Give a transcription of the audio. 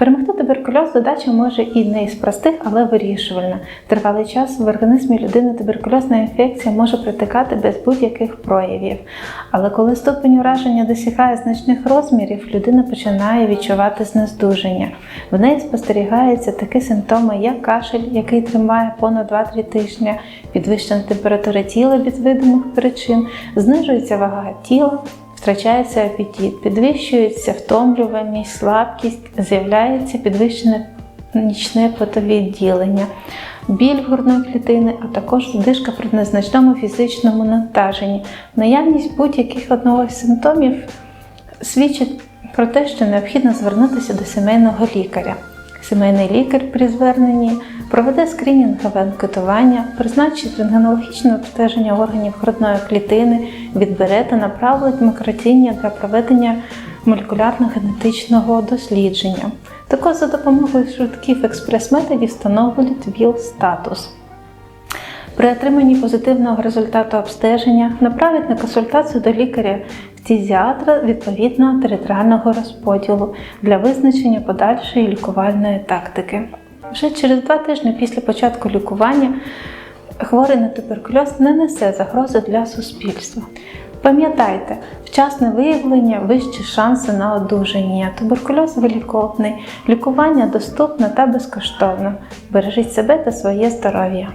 Перемогти туберкульоз задача може і не із простих, але вирішувальна. Тривалий час в організмі людини туберкульозна інфекція може протикати без будь-яких проявів. Але коли ступень ураження досягає значних розмірів, людина починає відчувати знездуження. В неї спостерігаються такі симптоми, як кашель, який тримає понад 2-3 тижні, підвищена температура тіла без видимих причин, знижується вага тіла, втрачається апетит, підвищується втомлюваність, слабкість, з'являється підвищене нічне потовідділення, біль грудної клітини, а також задишка при незначному фізичному навантаженні. Наявність будь-яких одного з симптомів свідчить про те, що необхідно звернутися до сімейного лікаря. Сімейний лікар при зверненні проведе скринінгове анкетування, призначить рентгенологічне обстеження органів грудної клітини, відбере та направить мікротіння для проведення молекулярно-генетичного дослідження. Також за допомогою швидких експрес-методів встановлюють ВІЛ-статус. При отриманні позитивного результату обстеження направить на консультацію до лікаря фтізіатра відповідного територіального розподілу для визначення подальшої лікувальної тактики. Вже через два тижні після початку лікування хворий на туберкульоз не несе загрози для суспільства. Пам'ятайте, вчасне виявлення вищі шанси на одужання. Туберкульоз виліковний, лікування доступне та безкоштовне. Бережіть себе та своє здоров'я.